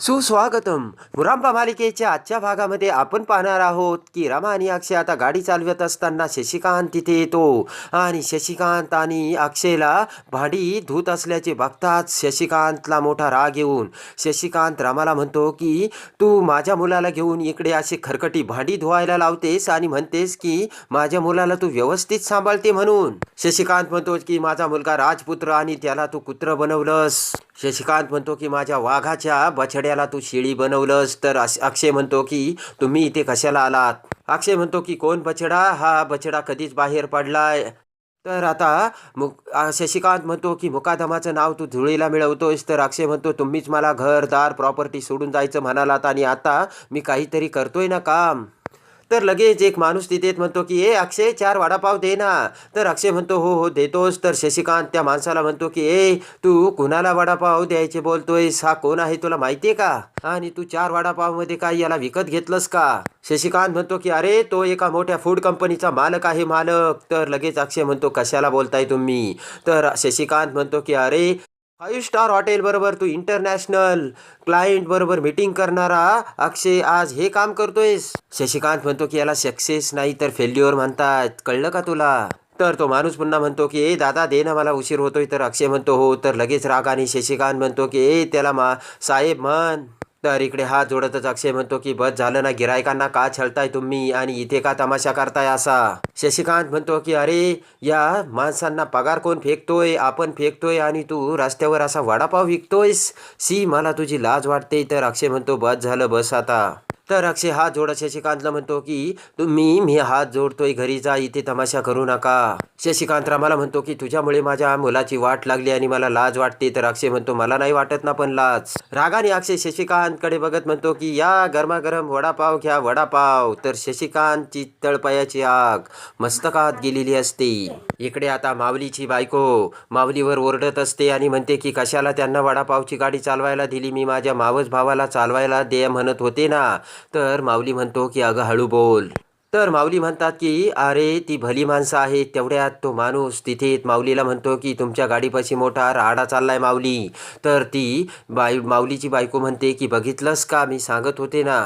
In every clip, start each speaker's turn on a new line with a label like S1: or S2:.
S1: सुस्वागतम. मुरांबा मालिकेच्या आजच्या भागामध्ये आपण पाहणार आहोत की रमा आणि अक्षय आता गाडी चालवत असताना शशिकांत तिथे येतो. आणि शशिकांत आणि अक्षयला भाडी धुत असल्याचे बघताच शशिकांतला मोठा राग येऊन शशिकांत रामाला म्हणतो की तू माझ्या मुलाला घेऊन इकडे असे खरकटी भांडी धुवायला लावतेस आणि म्हणतेस की माझ्या मुलाला तू व्यवस्थित सांभाळते म्हणून. शशिकांत म्हणतो की माझा मुलगा राजपुत्र आणि त्याला तू कुत्र बनवलंस. शशिकांत म्हणतो की माझ्या वाघाच्या बछड्या बछड्याला तू शेळी बनवलंस. तर अक्षय म्हणतो की तुम्ही इथे कशाला आलात? अक्षय म्हणतो की कोण बछडा? हा बछडा कधीच बाहेर पडलाय. तर आता मुक शशिकांत म्हणतो की मुकादमाचं नाव तू धुळीला मिळवतोयस. तर अक्षय म्हणतो तुम्हीच मला घरदार प्रॉपर्टी सोडून जायचं म्हणालात आणि आता मी काहीतरी करतोय ना काम? तर लगेच एक माणूस तिथे येत म्हणतो की ए अक्षय चार वडापाव दे ना. तर अक्षय म्हणतो हो हो देतोस. तर शशिकांत त्या माणसाला म्हणतो की ए तू कुणाला वडापाव द्यायचे बोलतोयस? हा कोण आहे तुला माहितीये का? आणि तू चार वडापावमध्ये काय याला विकत घेतलंस का? शशिकांत म्हणतो की अरे तो एका मोठ्या फूड कंपनीचा मालक आहे मालक. तर लगेच अक्षय म्हणतो कशाला बोलताय तुम्ही? तर शशिकांत म्हणतो की अरे फाईव्ह स्टार हॉटेल बरोबर तू इंटरनॅशनल क्लायंट बरोबर मीटिंग करणारा. अक्षय आज हे काम करतोयस. शशिकांत म्हणतो की याला सक्सेस नाही तर फेल्युअर म्हणतात. कळलं का तुला? तर तो माणूस पुन्हा म्हणतो की ए दादा दे ना मला उशीर होतोय. तर अक्षय म्हणतो हो. तर लगेच रागाने शशिकांत म्हणतो की ए त्याला मा साहेब म्हण. तर इकडे हात जोडतच अक्षय म्हणतो की बस झालं ना गिरायकांना का छळताय तुम्ही आणि इथे का तमाशा करताय असा? शशिकांत म्हणतो की अरे या माणसांना पगार कोण फेकतोय? आपण फेकतोय आणि तू रस्त्यावर असा वडापाव विकतोयस? सी मला तुझी लाज वाटते. तर अक्षय म्हणतो बस झालं बस आता. तर अक्षय हात जोडत शशिकांतला म्हणतो की तुम्ही मी हात जोडतोय घरी जा इथे तमाशा करू नका. शशिकांत रामाला म्हणतो की तुझ्यामुळे माझ्या मुलाची वाट लागली आणि मला लाज वाटते. तर अक्षय म्हणतो मला नाही वाटत ना पण लाज. रागाने अक्षय शशिकांतकडे बघत म्हणतो की या गरमागरम वडापाव घ्या वडापाव. तर शशिकांतची तळपायाची आग मस्तकात गेलेली असते. इकडे आता माऊलीची बायको माऊलीवर ओरडत असते आणि म्हणते की कशाला त्यांना वडापावची गाडी चालवायला दिली? मी माझ्या मावस भावाला चालवायला दे म्हणत होते ना. तर माऊली म्हणतो की अगं हळू बोल. तर माऊली म्हणतात की अरे ती भली माणसं आहेत तेवढ्यात तो माणूस तिथे माऊलीला म्हणतो की तुमच्या गाडीपाशी मोठा राडा चाललाय माऊली. तर ती बाय माऊलीची बायको म्हणते की बघितलंस का? मी सांगत होते ना.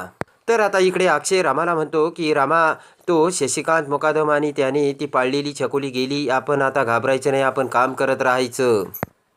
S1: तर आता इकडे अक्षय रामाला म्हणतो की रामा तो शशिकांत मुकादम आणि त्याने ती पाळलेली छकोली गेली. आपण आता घाबरायचं नाही. आपण काम करत राहायचं.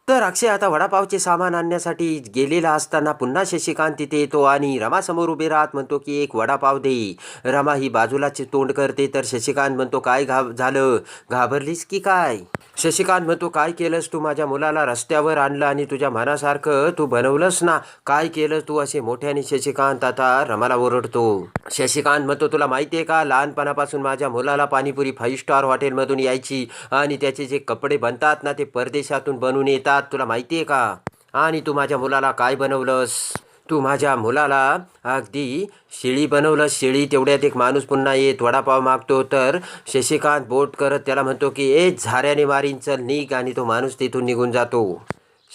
S1: तर अक्षय आता वडापावचे सामान आणण्यासाठी गेलेला असताना पुन्हा शशिकांत तिथे येतो आणि रमासमोर उभे राहत म्हणतो की एक वडापाव दे. रमा ही बाजूलाच तोंड करते तर शशिकांत म्हणतो काय घाब झालं? घाबरलीस की काय? शशिकांत म्हणतो काय केलंस तू माझ्या मुलाला रस्त्यावर आणलं आणि तुझ्या मनासारखं तू बनवलंस ना? काय केलं तू? असे मोठ्याने शशिकांत आता रमाला ओरडतो. शशिकांत म्हणतो तुला माहिती आहे का? लहानपणापासून माझ्या मुलाला पाणीपुरी फाईव्ह स्टार हॉटेलमधून यायची आणि त्याचे जे कपडे बनतात ना ते परदेशातून बनवून येतात. तुला माहिती आहे का? आणि तू माझ्या मुलाला काय बनवलंस? तू माझ्या मुलाला अगदी शेळी बनवलं शेळी तेवढ्यात एक माणूस पुन्हा येत वडापाव मागतो. तर शशिकांत बोट करत त्याला म्हणतो की ए झाऱ्याने मारीन चल निघ. आणि तो माणूस तिथून निघून जातो.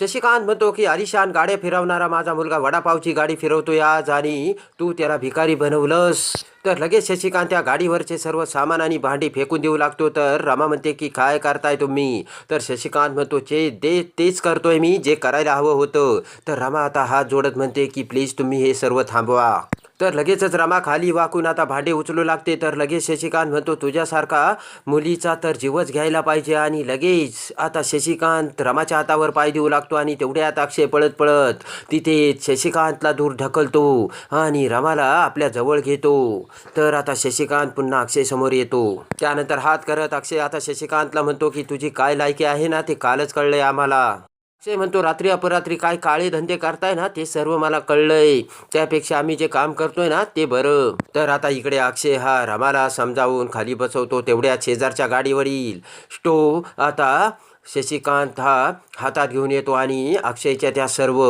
S1: शशिकांत म्हणतो की आलिशान गाड्या फिरवणारा माझा मुलगा वडापावची गाडी फिरवतोय आज आणि तू त्याला भिकारी बनवलंस. तर लगेच शशिकांत त्या गाडीवरचे सर्व सामान आणि भांडी फेकून देऊ लागतो. तर रमा म्हणते की काय करताय तुम्ही? तर शशिकांत म्हणतो जे दे तेच करतोय मी जे करायला हवं होतं. तर रमा आता हात जोडत म्हणते की प्लीज तुम्ही हे सर्व थांबवा. तर लगेचच रमा खाली वाकून आता भांडे उचलू लागते. तर लगेच शशिकांत म्हणतो तुझ्यासारखा मुलीचा तर जीवच घ्यायला पाहिजे आणि लगेच आता शशिकांत रमाच्या हातावर पाय देऊ लागतो आणि तेवढ्यात अक्षय पळत पळत तिथे शशिकांतला दूर ढकलतो आणि रमाला आपल्या जवळ घेतो. तर आता शशिकांत पुन्हा अक्षय समोर येतो. त्यानंतर हात करत अक्षय आता शशिकांतला म्हणतो की तुझी काय लायकी आहे ना? ते कालच कळलंय आम्हाला. अक्षय म्हणतो रात्री अपरात्री काय काळे धंदे करताय ना ते सर्व मला कळलंय. त्यापेक्षा आम्ही जे काम करतोय ना ते बरं. तर आता इकडे अक्षय हा रमाला समजावून खाली बसवतो तेवढ्या शेजारच्या गाडीवरील. स्टो आता शशिकांत हा हातात घेऊन येतो आणि अक्षयच्या त्या सर्व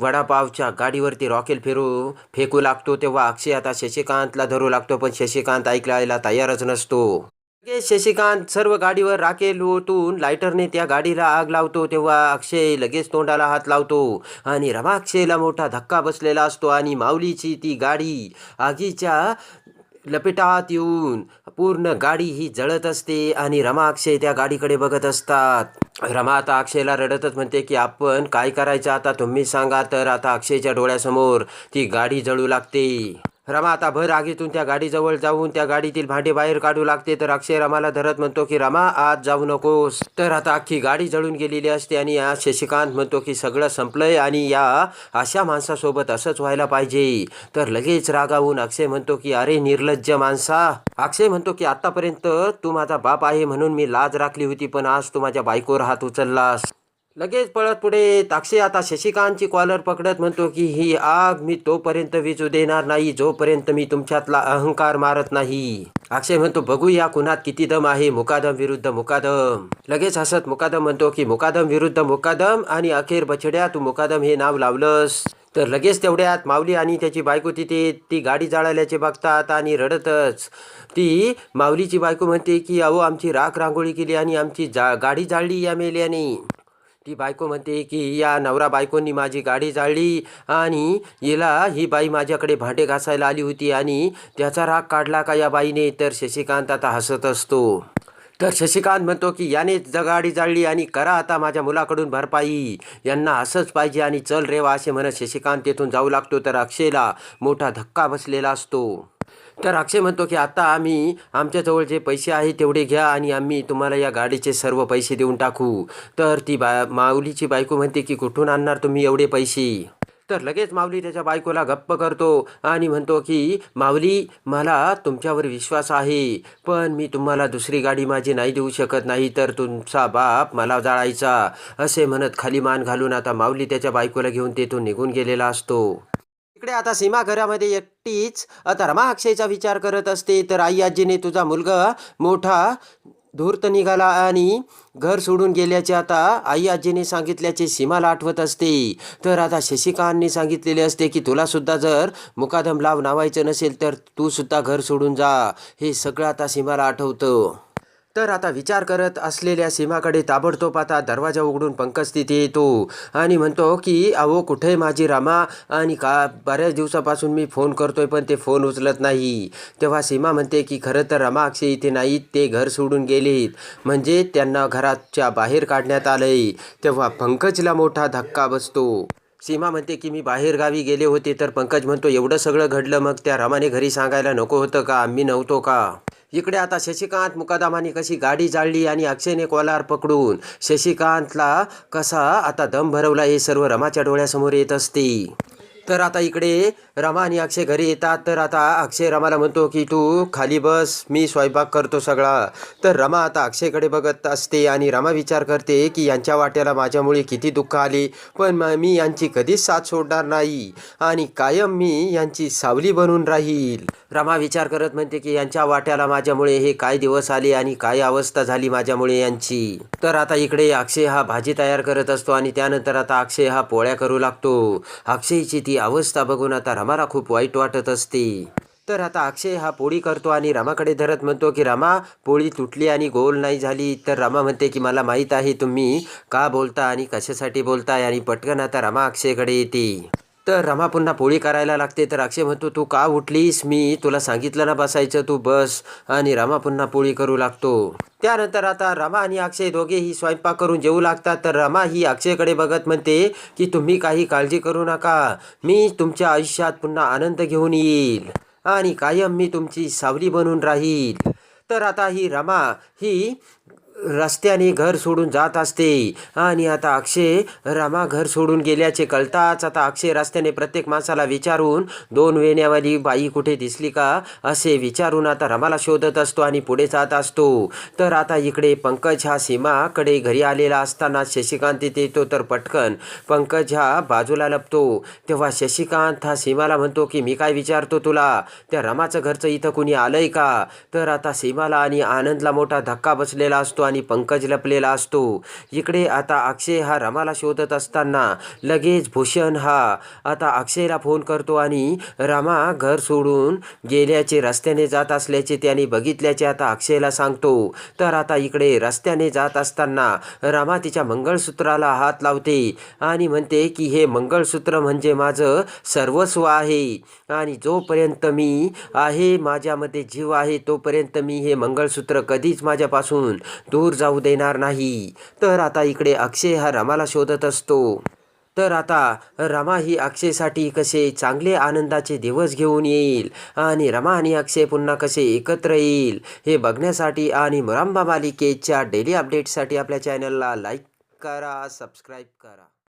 S1: वडापावच्या गाडीवरती रॉकेल फिरू फेकू लागतो. तेव्हा अक्षय आता शशिकांतला धरू लागतो पण शशिकांत ऐकायला तयारच नसतो. लगेच शशिकांत सर्व गाडीवर राखेल ओतून लायटरने त्या गाडीला आग लावतो तेव्हा अक्षय लगेच तोंडाला हात लावतो आणि रमाक्षयला मोठा धक्का बसलेला असतो आणि माऊलीची ती गाडी आगीच्या लपेटात येऊन पूर्ण गाडी ही जळत असते आणि रमा अक्षय त्या गाडीकडे बघत असतात. रमा आता अक्षयला रडतच म्हणते की आपण काय करायचं आता? तुम्ही सांगा तर आता अक्षयच्या डोळ्यासमोर ती गाडी जळू लागते. रमा आता भर आगीतून त्या गाडीजवळ जाऊन त्या गाडीतील भांडे बाहेर काढू लागते. तर अक्षय रमाला धरत म्हणतो की रमा आज जाऊ नकोस. तर आता अख्खी गाडी जळून गेलेली असते आणि या शशिकांत म्हणतो की सगळं संपलंय आणि या अशा माणसासोबत असंच व्हायला पाहिजे. तर लगेच रागावून अक्षय म्हणतो की अरे निर्लज्ज माणसा. अक्षय म्हणतो की आतापर्यंत तू माझा बाप आहे म्हणून मी लाज राखली होती पण आज तू माझ्या बायकोवर हात उचललास. लगेच पळत पुढे. ताक्षी आता शशिकांतची कॉलर पकडत म्हणतो की ही आग मी तोपर्यंत विजू देणार नाही जोपर्यंत मी तुमच्यातला अहंकार मारत नाही. अक्षय म्हणतो बघूया कुणात किती दम आहे. मुकादम विरुद्ध मुकादम. लगेच हसत मुकादम म्हणतो की मुकादम विरुद्ध मुकादम आणि अखेर बछड्या तू मुकादम हे नाव लावलंस. तर लगेच तेवढ्यात माऊली आणि त्याची बायको तिथे ती गाडी जाळल्याचे बघतात आणि रडतच. ती माऊलीची बायको म्हणते की अहो आमची राख रांगोळी केली आणि आमची जा गाडी जाळली या मेल्याने. ती बायको म्हणते की या नवरा बायकोंनी माझी गाडी जाळली आणि हिला ही बाई माझ्याकडे भांडे घासायला आली होती आणि त्याचा राग काढला का या बाईने? तर शशिकांत आता हसत असतो. तर शशिकांत म्हणतो की याने ज गाडी जाळली आणि करा आता माझ्या मुलाकडून भरपाई. यांना असंच पाहिजे आणि चल रेवा असे म्हणत शशिकांत तेथून जाऊ लागतो. तर अक्षयला मोठा धक्का बसलेला असतो. तर अक्षय म्हणतो की आता आम्ही आमच्याजवळ जे पैसे आहे तेवढे घ्या आणि आम्ही तुम्हाला या गाडीचे सर्व पैसे देऊन टाकू. तर ती बा माऊलीची बायको म्हणते की कुठून आणणार तुम्ही एवढे पैसे? तर लगेच माऊली त्याच्या बायकोला गप्प करतो आणि म्हणतो की माऊली मला तुमच्यावर विश्वास आहे पण मी तुम्हाला दुसरी गाडी माझी नाही देऊ शकत नाही तर तुमचा बाप मला जाळायचा. असे म्हणत खाली मान घालून आता माऊली त्याच्या बायकोला घेऊन तेथून निघून गेलेला असतो. इकडे आता सीमा घरामध्ये एकटीच आता विचार करत असते. तर आई आजीने तुझा मुलगा मोठा धूर्त निघाला आणि घर सोडून गेल्याचे आता आई आजीने सांगितल्याचे सीमाला आठवत असते. तर आता शशिकांतने सांगितलेले असते की तुला सुद्धा जर मुकादम लाव नावायचं नसेल तर तू सुद्धा घर सोडून जा. हे सगळं आता सीमाला आठवतं. तर आता विचार करत असलेल्या सीमाकडे ताबडतोब आता दरवाजा उघडून पंकज तिथे येतो. आणि म्हणतो की अहो कुठे माझी रामा? आणि का? बऱ्याच दिवसापासून मी फोन करतोय पण ते फोन उचलत नाही. तेव्हा सीमा म्हणते की खरं तर रमा अक्षय इथे नाहीत ते घर सोडून गेलेत. म्हणजे त्यांना घराच्या बाहेर काढण्यात आलंय. तेव्हा पंकजला मोठा धक्का बसतो. सीमा म्हणते की मी बाहेर गावी गेले होते तर पंकज म्हणतो एवढं सगळं घडलं मग त्या रमाने घरी सांगायला नको होतं का? आम्ही नव्हतो का? इकडे आता शशिकांत मुकादामाने कशी गाडी जाळली आणि अक्षयने कॉलार पकडून शशिकांतला कसा आता दम भरवला हे सर्व रमाच्या डोळ्यासमोर येत असते. तर आता इकडे रमा आणि अक्षय घरी येतात. तर आता अक्षय रमाला म्हणतो की तू खाली बस मी स्वयंपाक करतो सगळा. तर रमा आता अक्षयकडे बघत असते आणि रमा विचार करते की यांच्या वाट्याला माझ्यामुळे किती दुःख आले पण मी यांची कधीच साथ सोडणार नाही आणि कायम मी यांची सावली बनून राहील. रमा विचार करत म्हणते की यांच्या वाट्याला माझ्यामुळे हे काय दिवस आले आणि काय अवस्था झाली माझ्यामुळे यांची? तर आता इकडे अक्षय हा भाजी तयार करत असतो आणि त्यानंतर आता अक्षय हा पोळ्या करू लागतो. अक्षयची ती अवस्था बघून आता रामाला खूप वाईट वाटत असते. तर आता अक्षय हा पोळी करतो आणि रामाकडे धरत म्हणतो की रामा पोळी तुटली आणि गोल नाही झाली. तर रामा म्हणते की मला माहीत आहे तुम्ही का बोलता आणि कशासाठी बोलताय आणि पटकन आता रमा अक्षयकडे येते. तर रमा पुन्हा पोळी करायला लागते. तर अक्षय म्हणतो तू का उठलीस? मी तुला सांगितलं ना बसायचं तू बस. आणि रमा पुन्हा पोळी करू लागतो. त्यानंतर आता रमा आणि अक्षय दोघेही स्वयंपाक करून जेवू लागतात. तर रमा ही अक्षयकडे बघत म्हणते की तुम्ही काही काळजी करू नका. मी तुमच्या आयुष्यात पुन्हा आनंद घेऊन येईल आणि कायम मी तुमची सावली बनून राहील. तर आता ही रमा ही रस्त्याने घर सोडून जात असते. आणि आता अक्षय रमा घर सोडून गेल्याचे कळताच आता अक्षय रस्त्याने प्रत्येक माणसाला विचारून दोन वेण्यावाली बाई कुठे दिसली का? असे विचारून आता रमाला शोधत असतो आणि पुढे जात असतो. तर आता इकडे पंकज हा सीमाकडे घरी आलेला असताना शशिकांत तिथे येतो. तर पटकन पंकज हा बाजूला लपतो. तेव्हा शशिकांत हा सीमाला म्हणतो की मी काय विचारतो तुला? त्या रमाचं घरचं इथं कुणी आलंय का? तर आता सीमाला आणि आनंदला मोठा धक्का बसलेला असतो आणि पंकज लपलेला असतो. इकडे आता अक्षय हा रमाला शोधत असताना लगेच भूषण हा आता अक्षयला फोन करतो आणि रमा घर सोडून गेल्याचे रस्त्याने जात असल्याचे त्याने बघितल्याचे आता अक्षयला सांगतो. तर आता इकडे रस्त्याने जात असताना रमा तिच्या मंगळसूत्राला हात लावते आणि म्हणते की हे मंगळसूत्र म्हणजे माझं सर्वस्व आहे आणि जोपर्यंत मी आहे माझ्यामध्ये जीव आहे तोपर्यंत मी हे मंगळसूत्र कधीच माझ्यापासून दूर जाऊ देणार नाही. तर आता इकडे अक्षय हा रमाला शोधत असतो. तर आता रमा ही अक्षयसाठी कसे चांगले आनंदाचे दिवस घेऊन येईल आणि रमा आणि अक्षय पुन्हा कसे एकत्र येईल हे बघण्यासाठी आणि मुरांबा मालिकेच्या डेली अपडेटसाठी आपल्या चॅनलला लाईक करा सबस्क्राईब करा.